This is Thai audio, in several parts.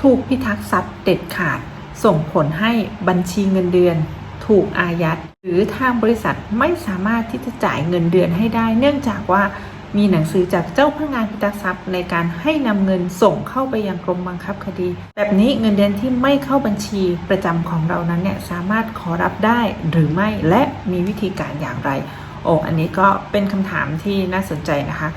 ถูกพิทักษ์ทรัพย์เด็ดขาด ส่งผลให้บัญชีเงินเดือน ถูกอายัด หรือทางบริษัทไม่สามารถที่จะจ่ายเงินเดือนให้ได้ เนื่องจากว่ามีหนังสือจากเจ้าพนักงานพิทักษ์ทรัพย์ในการให้นำเงินส่งเข้าไปยังกรมบังคับคดี แบบนี้เงินเดือนที่ไม่เข้าบัญชีประจำของเรานั้นเนี่ยสามารถขอรับได้หรือไม่และมีวิธีการอย่างไร โอ้อันนี้ก็เป็นคำถามที่น่าสนใจนะคะ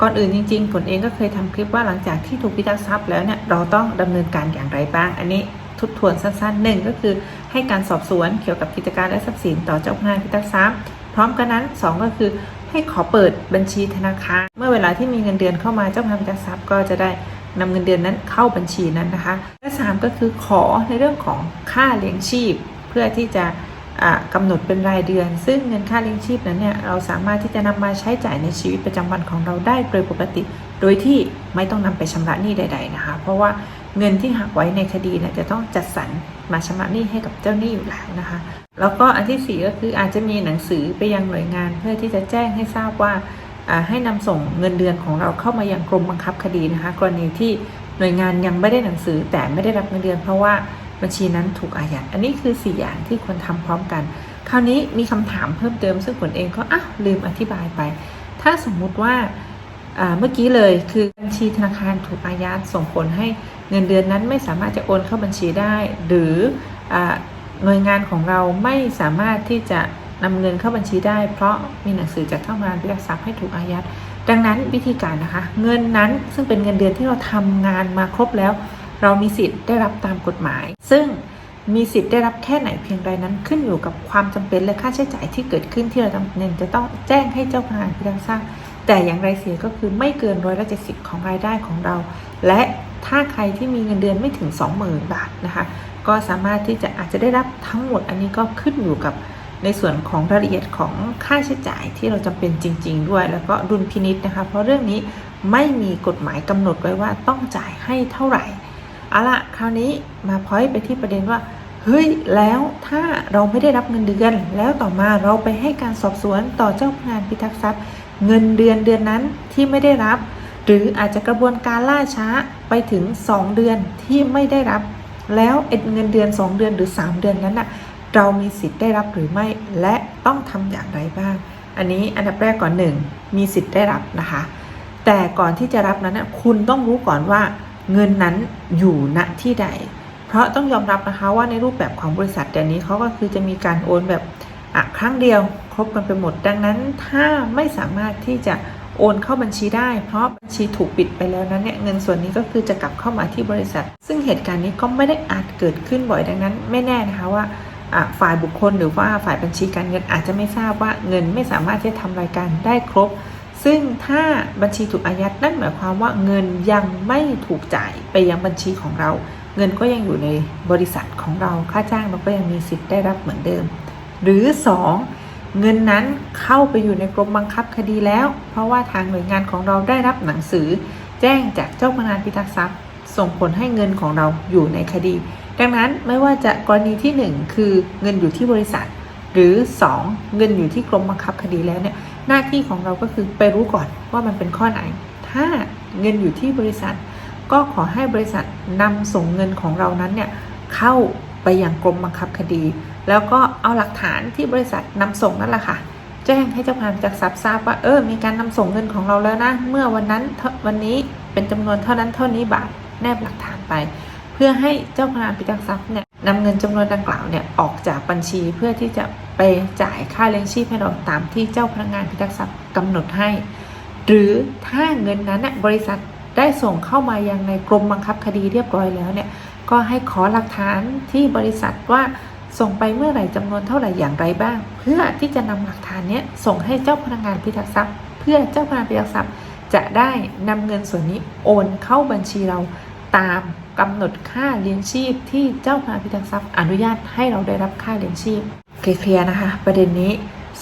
ก่อนอื่นจริงๆผลเองก็เคยทำคลิปว่าหลังจากที่ถูกพิทักษ์ทรัพย์แล้วเนี่ยเราต้องดำเนินการอย่างไรบ้าง อันนี้ทบทวนสั้นๆหนึ่งก็คือให้การสอบสวนเกี่ยวกับกิจการและทรัพย์สินต่อเจ้าพนักงานพิทักษ์ทรัพย์ พร้อมกันนั้นสองก็คือให้ขอเปิดบัญชีธนาคารเมื่อเวลาที่มีเงินเดือนเข้ามาเจ้าพนักงานพิทักษ์ทรัพย์ก็จะได้นำเงินเดือนนั้นเข้าบัญชีนั้นนะคะ และสามก็คือขอในเรื่องของค่าเลี้ยงชีพ เพื่อที่จะ กำหนดเป็นรายเดือน ซึ่งเงินค่าเลี้ยงชีพนั้นเนี่ยเราสามารถที่จะนำมาใช้จ่ายในชีวิตประจำวันของเราได้โดยปกติ โดยที่ไม่ต้องนำไปชำระหนี้ใด ๆนะคะ เพราะว่าเงินที่หักไว้ในคดีเนี่ยจะต้องจัดสรรมาชำระหนี้ให้กับเจ้าหนี้อยู่แล้วนะคะ แล้วก็อันที่สี่ก็คืออาจจะมีหนังสือไปยังหน่วยงาน เพื่อที่จะแจ้งให้ทราบว่าให้นำส่งเงินเดือนของเราเข้ามายังกรมบังคับคดีนะคะ กรณีที่หน่วยงานยังไม่ได้หนังสือแต่ไม่ได้รับเงินเดือน เพราะว่า บัญชีนั้นถูกอายัด อันนี้คือสี่อย่างที่ควรทำพร้อมกัน คราวนี้มีคำถามเพิ่มเติมซึ่งผลเองก็อะลืมอธิบายไป ถ้าสมมุติว่าเมื่อกี้เลยคือบัญชีธนาคารถูกอายัดส่งผลให้เงินเดือนนั้นไม่สามารถจะโอนเข้าบัญชีได้ หรืออหน่วยงานของเราไม่สามารถที่จะนำเงินเข้าบัญชีได้ เพราะมีหนังสือจากเจ้าพนักงานพิทักษ์ทรัพย์ให้ถูกอายัด ดังนั้นวิธีการนะคะ เงินนั้นซึ่งเป็นเงินเดือนที่เราทำงานมาครบแล้ว เรามีสิทธิ์ได้รับตามกฎหมาย ซึ่งมีสิทธิ์ได้รับแค่ไหนเพียงใดนั้นขึ้นอยู่กับความจำเป็นและค่าใช้จ่ายที่เกิดขึ้นที่เราจำเป็นจะต้องแจ้งให้เจ้าพนักงานพิทักษ์ทรัพย์แต่อย่างไรเสียก็คือไม่เกินร้อยละเจ็ดสิบของรายได้ของเรา และถ้าใครที่มีเงินเดือนไม่ถึง 20,000 บาทนะคะก็สามารถที่จะอาจจะได้รับทั้งหมดอันนี้ก็ขึ้นอยู่กับในส่วนของรายละเอียดของค่าใช้จ่ายที่เราจำเป็นจริง ๆ ด้วย แล้วก็ดุลพินิษนะคะ เพราะเรื่องนี้ไม่มีกฎหมายกำหนดไว้ว่าต้องจ่ายให้เท่าไหร่ เอาละคราวนี้มาพอยไปที่ประเด็นว่าเฮ้ยแล้วถ้าเราไม่ได้รับเงินเดือน แล้วต่อมาเราไปให้การสอบสวนต่อเจ้าพนักงานพิทักษ์ทรัพย์ เงินเดือนเดือนนั้นที่ไม่ได้รับ หรืออาจจะกระบวนการล่าช้าไปถึง 2 เดือนที่ไม่ได้รับ แล้วเงินเดือน 2 เดือนหรือ 3 เดือนนั้นน่ะเรามีสิทธิ์ได้รับหรือไม่ และต้องทำอย่างไรบ้าง อันนี้อันดับแรกก่อนหนึ่งมีสิทธิ์ได้รับนะคะ แต่ก่อนที่จะรับนั้นนะคุณต้องรู้ก่อนว่า เงินนั้นอยู่ณที่ใด เพราะต้องยอมรับนะคะว่าในรูปแบบของบริษัทเดี๋ยวนี้เขาก็คือจะมีการโอนแบบอะครั้งเดียว ครบกันไปหมด ดังนั้นถ้าไม่สามารถที่จะโอนเข้าบัญชีได้ เพราะบัญชีถูกปิดไปแล้วนั้นเนี่ยเงินส่วนนี้ก็คือจะกลับเข้ามาที่บริษัท ซึ่งเหตุการณ์นี้ก็ไม่ได้อาจเกิดขึ้นบ่อยดังนั้น ไม่แน่นะคะว่าฝ่ายบุคคลหรือว่าฝ่ายบัญชีการเงินอาจจะไม่ทราบว่าเงินไม่สามารถที่จะทำรายการได้ครบ ซึ่งถ้าบัญชีถูกอายัดนั่นหมายความว่าเงินยังไม่ถูกจ่ายไปยังบัญชีของเรา เงินก็ยังอยู่ในบริษัทของเราค่าจ้างเราก็ยังมีสิทธิ์ได้รับเหมือนเดิม หรือ 2. เงินนั้นเข้าไปอยู่ในกรมบังคับคดีแล้ว เพราะว่าทางหน่วยงานของเราได้รับหนังสือ แจ้งจากเจ้าพนักงานพิทักษ์ทรัพย์ ส่งผลให้เงินของเราอยู่ในคดี ดังนั้นไม่ว่าจะกรณีที่ 1 คือเงินอยู่ที่บริษัท หรือ 2 เงินอยู่ที่กรมบังคับคดีแล้วเนี่ย หน้าที่ของเราก็คือไปรู้ก่อนว่ามันเป็นข้อไหน ถ้าเงินอยู่ที่บริษัท ก็ขอให้บริษัทนำส่งเงินของเรานั้นเนี่ยเข้าไปอยังกรมบังคับคดี แล้วก็เอาหลักฐานที่บริษัทนำส่งนั่นแหละค่ะ แจ้งให้เจ้าพนักงานจากทรัพย์ทราบว่าเออมีการนำส่งเงินของเราแล้วนะ เมื่อวันนั้นวันนี้เป็นจำนวนเท่านั้นเท่านี้บาทแนบหลักฐานไป เพื่อให้เจ้าพนักงานจักทรัพย์เนี่ย นำเงินจำนวนดังกล่าวเนี่ยออกจากบัญชีเพื่อที่จะไปจ่ายค่าเลี้ยงชีพให้เราตามที่เจ้าพนักงานพิทักษ์ทรัพย์กำหนดให้ หรือถ้าเงินนั้นน่ะบริษัทได้ส่งเข้ามายังในกรมบังคับคดีเรียบร้อยแล้วเนี่ยก็ให้ขอหลักฐานที่บริษัทว่าส่งไปเมื่อไหร่จำนวนเท่าไหร่อย่างไรบ้าง เพื่อที่จะนำหลักฐานเนี้ยส่งให้เจ้าพนักงานพิทักษ์ทรัพย์ เพื่อเจ้าพนักงานพิทักษ์ทรัพย์ จะได้นำเงินส่วนนี้โอนเข้าบัญชีเรา ตามกำหนดค่าเลี้ยงชีพที่เจ้าพนักงานพิทักษ์ทรัพย์อนุญาตให้เราได้รับค่าเลี้ยงชีพเคลียร์นะคะ ประเด็นนี้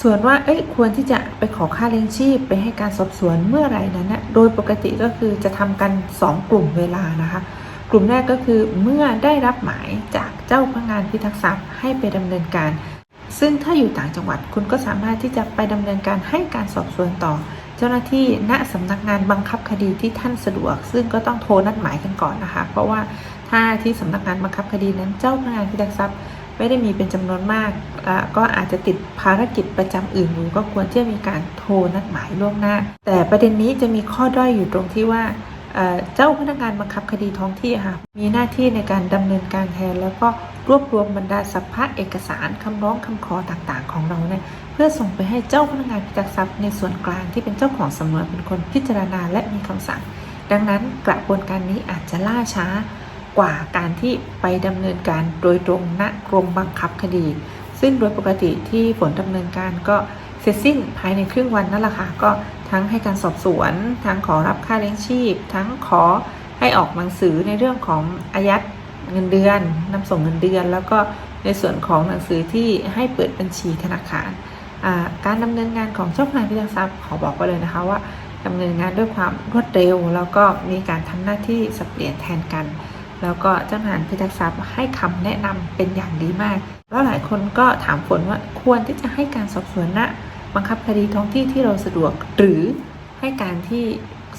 ส่วนว่าเอ้ยควรที่จะไปขอค่าเลี้ยงชีพ ไปให้การสอบสวนเมื่อไรนั้นนะโดยปกติก็คือจะทำกัน 2 กลุ่มเวลานะคะ กลุ่มแรกก็คือเมื่อได้รับหมายจากเจ้าพนักงานพิทักษ์ทรัพย์ให้ไปดำเนินการ ซึ่งถ้าอยู่ต่างจังหวัดคุณก็สามารถที่จะไปดำเนินการให้การสอบสวนต่อ เจ้าหน้าที่ณสำนักงานบังคับคดีที่ท่านสะดวก ซึ่งก็ต้องโทรนัดหมายกันก่อนนะคะ เพราะว่าถ้าที่สำนักงานบังคับคดีนั้นเจ้าพนักงานพิทักษ์ทรัพย์ไม่ได้มีเป็นจำนวนมาก ก็อาจจะติดภารกิจประจำอื่นอยู่ก็ควรที่จะมีการโทรนัดหมายล่วงหน้า แต่ประเด็นนี้จะมีข้อด้อยอยู่ตรงที่ว่าเจ้าพนักงานบังคับคดีท้องที่ค่ะมีหน้าที่ในการดำเนินการแทน แล้วก็รวบรวมบรรดาสัพพะเอกสารคำร้องคำขอต่างๆ ของเราเนี่ย พื่อส่งไปให้เจ้าพนักงานพิทักษ์ทรัพย์ในส่วนกลางที่เป็นเจ้าของสำนวนเป็นคนพิจารณาและมีคำสั่ง ดังนั้นกระบวนการนี้อาจจะล่าช้ากว่าการที่ไปดำเนินการโดยตรงณกรมบังคับคดี ซึ่งโดยปกติที่ฝนดำเนินการก็เสร็จสิ้นภายในครึ่งวันนั่นแหละค่ะก็ทั้งให้การสอบสวน ทั้งขอรับค่าเลี้ยงชีพ ทั้งขอให้ออกหนังสือในเรื่องของอายัดเงินเดือนนำส่งเงินเดือน แล้วก็ในส่วนของหนังสือที่ให้เปิดบัญชีธนาคาร การดำเนินงานของเจ้าพนักงานพิทักษ์ทรัพย์ขอบอกไว้เลยนะคะว่าดำเนินงานด้วยความรวดเร็ว แล้วก็มีการทำหน้าที่สับเปลี่ยนแทนกัน แล้วก็เจ้าหน้าที่พิทักษ์ทรัพย์ให้คำแนะนำเป็นอย่างดีมาก แล้วหลายคนก็ถามฝนว่าควรที่จะให้การสอบสวนณบังคับคดีท้องที่ที่เราสะดวกหรือให้การที่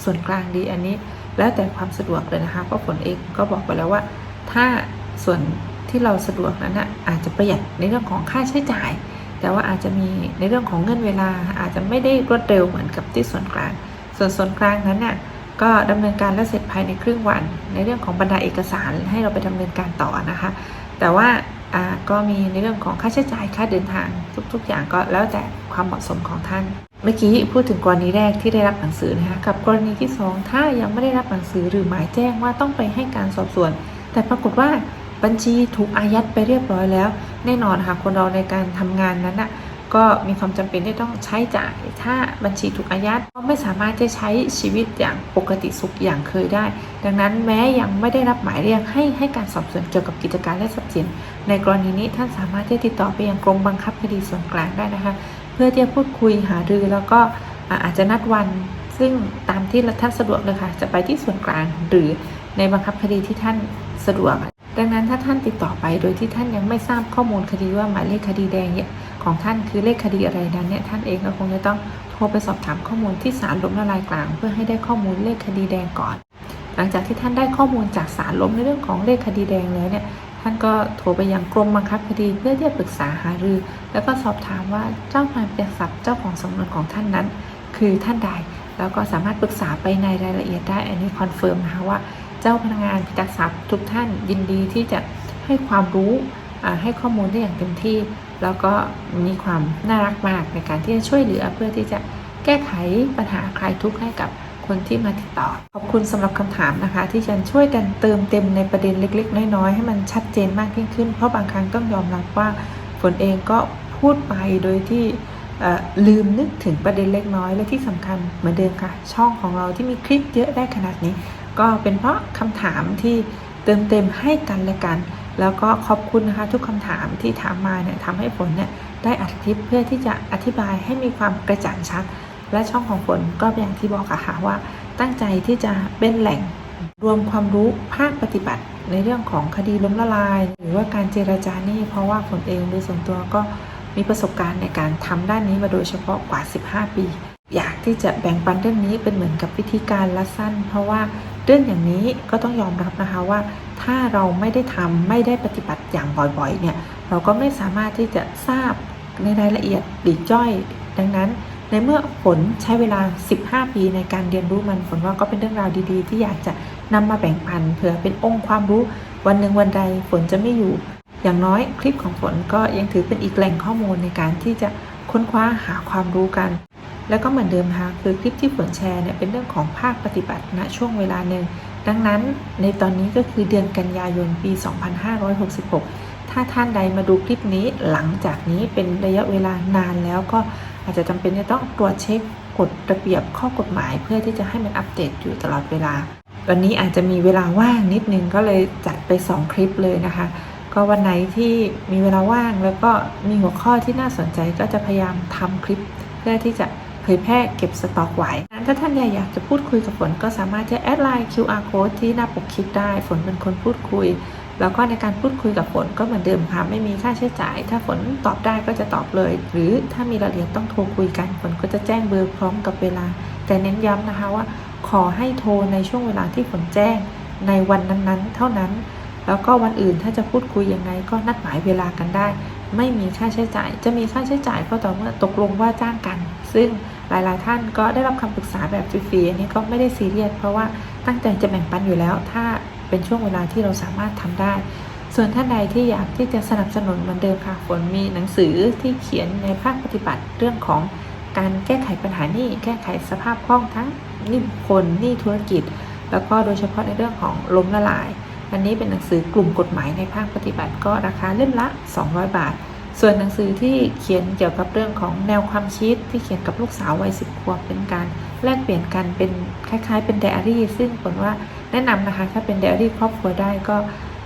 ส่วนกลางดีอันนี้ แล้วแต่ความสะดวกเลยนะคะเพราะฝนเองก็บอกไปแล้วว่า ถ้าส่วนที่เราสะดวกนั้นนะอาจจะประหยัดในเรื่องของค่าใช้จ่าย แต่ว่าอาจจะมีในเรื่องของเงื่อนเวลาอาจจะไม่ได้รวดเร็วเหมือนกับที่ส่วนกลาง ส่วนส่วนกลางนั้นน่ะก็ดำเนินการและเสร็จภายในครึ่งวัน ในเรื่องของบรรดาเอกสารให้เราไปดำเนินการต่อนะคะ แต่ว่าอ่าก็มีในเรื่องของค่าใช้จ่ายค่าเดินทางทุก ๆ อย่างก็แล้วแต่ความเหมาะสมของท่าน เมื่อกี้พูดถึงกรณีแรกที่ได้รับหนังสือนะคะกับกรณีที่สองถ้ายังไม่ได้รับหนังสือหรือหมายแจ้งว่าต้องไปให้การสอบสวน แต่ปรากฏว่า บัญชีถูกอายัดไปเรียบร้อยแล้ว แน่นอนค่ะคนเราในการทำงานนั้นน่ะก็มีความจำเป็นที่ต้องใช้จ่าย ถ้าบัญชีถูกอายัดก็ไม่สามารถจะใช้ชีวิตอย่างปกติสุขอย่างเคยได้ ดังนั้นแม้ยังไม่ได้รับหมายเรียกให้ให้การสอบสวนเกี่ยวกับกิจการและทรัพย์สิน ในกรณีนี้ท่านสามารถที่ติดต่อไปยังกรมบังคับคดีส่วนกลางได้นะคะ เพื่อที่จะพูดคุยหารือแล้วก็อาจจะนัดวัน ซึ่งตามที่ท่านสะดวกเลยค่ะจะไปที่ส่วนกลางหรือในบังคับคดีที่ท่านสะดวก ดังนั้นถ้าท่านติดต่อไปโดยที่ท่านยังไม่ทราบข้อมูลคดีว่าหมายเลขคดีแดงเนี่ยของท่านคือเลขคดีอะไรนั้นเนี่ยท่านเองก็คงจะต้องโทรไปสอบถามข้อมูลที่ศาลล้มละลายกลาง เพื่อให้ได้ข้อมูลเลขคดีแดงก่อน หลังจากที่ท่านได้ข้อมูลจากศาลล้มในเรื่องของเลขคดีแดงแล้วเนี่ยท่านก็โทรไปยังกรมบังคับคดีเพื่อที่จะปรึกษาหารือ แล้วก็สอบถามว่าเจ้าพนักงานทรัพย์เจ้าของสำนวนของท่านนั้น คือท่านใดแล้วก็สามารถปรึกษาไปในรายละเอียดได้อันนี้คอนเฟิร์มนะคะว่า เจ้าพนักงานพิทักษ์ทรัพย์ทุกท่านยินดีที่จะให้ความรู้ให้ข้อมูลได้อย่างเต็มที่ แล้วก็มีความน่ารักมากในการที่จะช่วยเหลือเพื่อที่จะแก้ไขปัญหาคลายทุกข์ให้กับคนที่มาติดต่อ ขอบคุณสำหรับคำถามนะคะ ที่จะช่วยกันเติมเต็มในประเด็นเล็ก ๆ น้อยๆให้มันชัดเจนมากยิ่งขึ้น เพราะบางครั้งต้องยอมรับว่าฝนเองก็พูดไปโดยที่ลืมนึกถึงประเด็นเล็กน้อยและที่สำคัญเหมือนเดิมค่ะ ช่องของเราที่มีคลิปเยอะได้ขนาดนี้ ก็เป็นเพราะคำถามที่เติมเต็มให้กันและกัน แล้วก็ขอบคุณนะคะทุกคำถามที่ถามมาเนี่ยทำให้ฝนเนี่ยได้อัดคลิปเพื่อที่จะอธิบายให้มีความกระจ่างชัด และช่องของฝนก็อย่างที่บอกอะค่ะว่า ตั้งใจที่จะเป็นแหล่งรวมความรู้ภาคปฏิบัติในเรื่องของคดีล้มละลาย หรือว่าการเจรจานี่เพราะว่าฝนเองโดยส่วนตัวก็มีประสบการณ์ในการทำด้านนี้มาโดยเฉพาะกว่า 15 ปี อยากที่จะแบ่งปันเรื่องนี้เป็นเหมือนกับวิธีการละสั้น เพราะว่า รื่องอย่างนี้ก็ต้องยอมรับนะคะว่า ถ้าเราไม่ได้ทำไม่ได้ปฏิบัติอย่างบ่อยๆเนี่ยเราก็ไม่สามารถที่จะทราบในรายละเอียดปลีกย่อย ดังนั้นในเมื่อฝนใช้เวลา 15 ปีในการเรียนรู้มันฝนว่าก็เป็นเรื่องราวดีๆ ที่อยากจะนำมาแบ่งปันเผื่อเป็นองค์ความรู้ วันหนึ่งวันใดฝนจะไม่อยู่ อย่างน้อยคลิปของฝนก็ยังถือเป็นอีกแหล่งข้อมูลในการที่จะค้นคว้าหาความรู้กัน แล้วก็เหมือนเดิมนะคะคือคลิปที่ฝนแชร์เนี่ยเป็นเรื่องของภาคปฏิบัติณช่วงเวลาหนึ่งดังนั้นในตอนนี้ก็คือเดือนกันยายนปี 2566 ถ้าท่านใดมาดูคลิปนี้หลังจากนี้เป็นระยะเวลานานแล้วก็อาจจะจำเป็นจะต้องตรวจเช็คกฎระเบียบข้อกฎหมายเพื่อที่จะให้มันอัปเดตอยู่ตลอดเวลา วันนี้อาจจะมีเวลาว่างนิดนึงก็เลยจัดไป 2 คลิปเลยนะคะ ก็วันไหนที่มีเวลาว่างแล้วก็มีหัวข้อที่น่าสนใจก็จะพยายามทำคลิปเพื่อที่จะ ยแพร่เก็บสต็อกไว้งั้นถ้าท่านอยากจะพูดคุยกับฝนก็สามารถจะแอดไลน์ QR code ที่หน้าปกคลิปได้ ฝนเป็นคนพูดคุย แล้วก็ในการพูดคุยกับฝนก็เหมือนเดิมค่ะ ไม่มีค่าใช้จ่าย ถ้าฝนตอบได้ก็จะตอบเลย หรือถ้ามีรายละเอียดต้องโทรคุยกัน ฝนก็จะแจ้งเบอร์พร้อมกับเวลา แต่เน้นย้ำนะคะว่า ขอให้โทรในช่วงเวลาที่ฝนแจ้งในวันนั้นๆ เท่านั้น แล้วก็วันอื่นถ้าจะพูดคุยยังไงก็นัดหมายเวลากันได้ ไม่มีค่าใช้จ่าย จะมีค่าใช้จ่ายก็ต่อเมื่อตกลงว่าจ้างกัน ซึ่ง หลาย ๆ ท่านก็ได้รับคำปรึกษาแบบฟรีๆอันนี้ก็ไม่ได้ซีเรียสเพราะว่าตั้งใจจะแบ่งปันอยู่แล้ว ถ้าเป็นช่วงเวลาที่เราสามารถทำได้ ส่วนท่านใดที่อยากที่จะสนับสนุนเหมือนเดิมค่ะฝนมีหนังสือที่เขียนในภาคปฏิบัติเรื่องของการแก้ไขปัญหานี้แก้ไขสภาพคล่องทั้งหนี้บุคคลหนี้ธุรกิจ แล้วก็โดยเฉพาะในเรื่องของล้มละลาย อันนี้เป็นหนังสือกลุ่มกฎหมายในภาคปฏิบัติก็ราคาเล่มละ 200 บาท ส่วนหนังสือที่เขียนเกี่ยวกับเรื่องของแนวความคิดที่เขียนกับลูกสาววัยสิบขวบเป็นการแลกเปลี่ยนกันเป็นคล้ายๆ เป็นไดอารี่ ซึ่งผลว่าแนะนำนะคะถ้าเป็นไดอารี่ครอบครัวได้ก็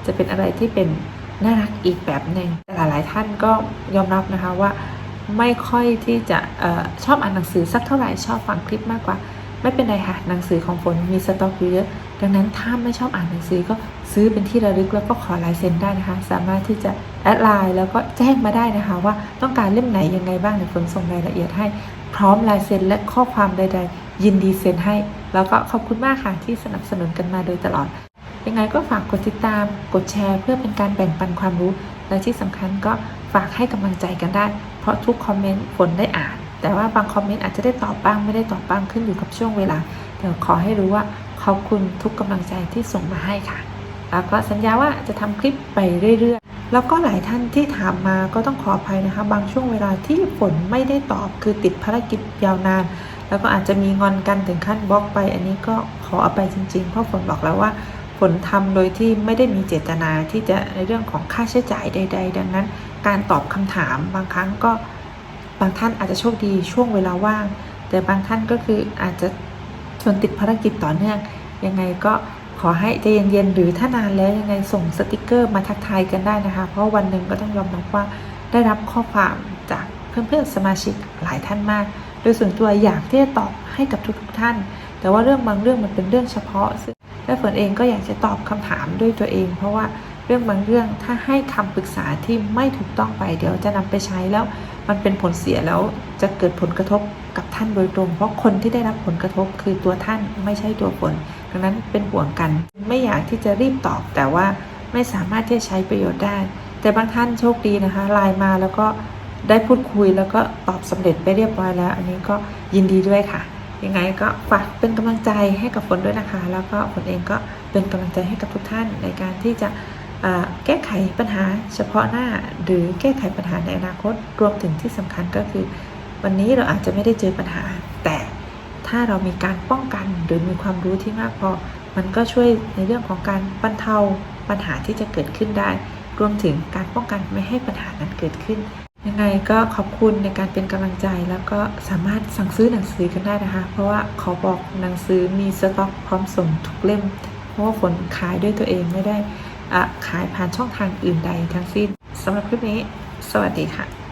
จะเป็นอะไรที่เป็นน่ารักอีกแบบหนึ่งแต่หลายๆท่านก็ยอมรับนะคะว่าไม่ค่อยที่จะออชอบอ่านหนังสือสักเท่าไหร่ชอบฟังคลิปมากกว่า ไม่เป็นไรค่ะหนังสือของฝนมีสต็อกเยอะดังนั้นถ้าไม่ชอบอ่านหนังสือก็ซื้อเป็นที่ระลึกแล้วก็ขอลายเซ็นได้นะคะ สามารถที่จะแอดไลน์แล้วก็แจ้งมาได้นะคะ ว่าต้องการเล่มไหนยังไงบ้างเดี๋ยวฝนส่งรายละเอียดให้ พร้อมลายเซ็นและข้อความใด ๆ ยินดีเซ็นให้ แล้วก็ขอบคุณมากค่ะที่สนับสนุนกันมาโดยตลอด ยังไงก็ฝากกดติดตาม กดแชร์ เพื่อเป็นการแบ่งปันความรู้และที่สำคัญก็ฝากให้กำลังใจกันได้ เพราะทุกคอมเมนต์ฝนได้อ่าน แต่ว่าบางคอมเมนต์อาจจะได้ตอบบ้างไม่ได้ตอบบ้างขึ้นอยู่กับช่วงเวลา เดี๋ยวขอให้รู้ว่าขอบคุณทุกกำลังใจที่ส่งมาให้ค่ะ แล้วก็สัญญาว่าจะทำคลิปไปเรื่อยๆ แล้วก็หลายท่านที่ถามมาก็ต้องขออภัยนะคะ บางช่วงเวลาที่ฝนไม่ได้ตอบคือติดภารกิจยาวนาน แล้วก็อาจจะมีงอนกันถึงขั้นบล็อกไป อันนี้ก็ขออภัยจริงๆ เพราะฝนบอกแล้วว่าฝนทำโดยที่ไม่ได้มีเจตนาที่จะในเรื่องของค่าใช้จ่ายใด ๆ ดังนั้น การตอบคำถามบางครั้งก็างท่านอาจจะโชคดีช่วงเวลาว่าง แต่บางท่านก็คืออาจจะชวนติดภารกิจต่อเนื่อง ยังไงก็ขอให้ใจเย็นๆหรือถ้านานแล้วยังไงส่งสติกเกอร์มาทักทายกันได้นะคะ เพราะวันหนึ่งก็ต้องยอมรับว่าได้รับข้อความจากเพื่อนๆสมาชิกหลายท่านมาก โดยส่วนตัวอยากที่จะตอบให้กับทุกๆท่าน แต่ว่าเรื่องบางเรื่องมันเป็นเรื่องเฉพาะซึ่งและฝนเองก็อยากจะตอบคำถามด้วยตัวเอง เพราะว่าเรื่องบางเรื่องถ้าให้คำปรึกษาที่ไม่ถูกต้องไปเดี๋ยวจะนำไปใช้แล้ว มันเป็นผลเสียแล้วจะเกิดผลกระทบกับท่านโดยตรง เพราะคนที่ได้รับผลกระทบคือตัวท่านไม่ใช่ตัวฝนดังนั้นเป็นห่วงกัน ไม่อยากที่จะรีบตอบ แต่ว่าไม่สามารถที่จะใช้ประโยชน์ได้ แต่บางท่านโชคดีนะคะไลน์มาแล้วก็ได้พูดคุยแล้วก็ตอบสำเร็จไปเรียบร้อยแล้ว อันนี้ก็ยินดีด้วยค่ะ ยังไงก็ฝากเป็นกำลังใจให้กับฝนด้วยนะคะ แล้วก็ฝนเองก็เป็นกำลังใจให้กับทุกท่านในการที่จะ แก้ไขปัญหาเฉพาะหน้า หรือแก้ไขปัญหาในอนาคตรวมถึงที่สำคัญก็คือ วันนี้เราอาจจะไม่ได้เจอปัญหา แต่ถ้าเรามีการป้องกันหรือมีความรู้ที่มากพอ มันก็ช่วยในเรื่องของการบรรเทาปัญหาที่จะเกิดขึ้นได้ รวมถึงการป้องกันไม่ให้ปัญหานั้นเกิดขึ้น ยังไงก็ขอบคุณในการเป็นกำลังใจแล้วก็สามารถสั่งซื้อหนังสือกันได้นะคะ เพราะว่าขอบอกหนังสือมีสต็อกพร้อมส่งทุกเล่ม เพราะว่าฝนขายด้วยตัวเองไม่ได้ ขายผ่านช่องทางอื่นใดทั้งสิ้นสำหรับคลิปนี้ สวัสดีค่ะ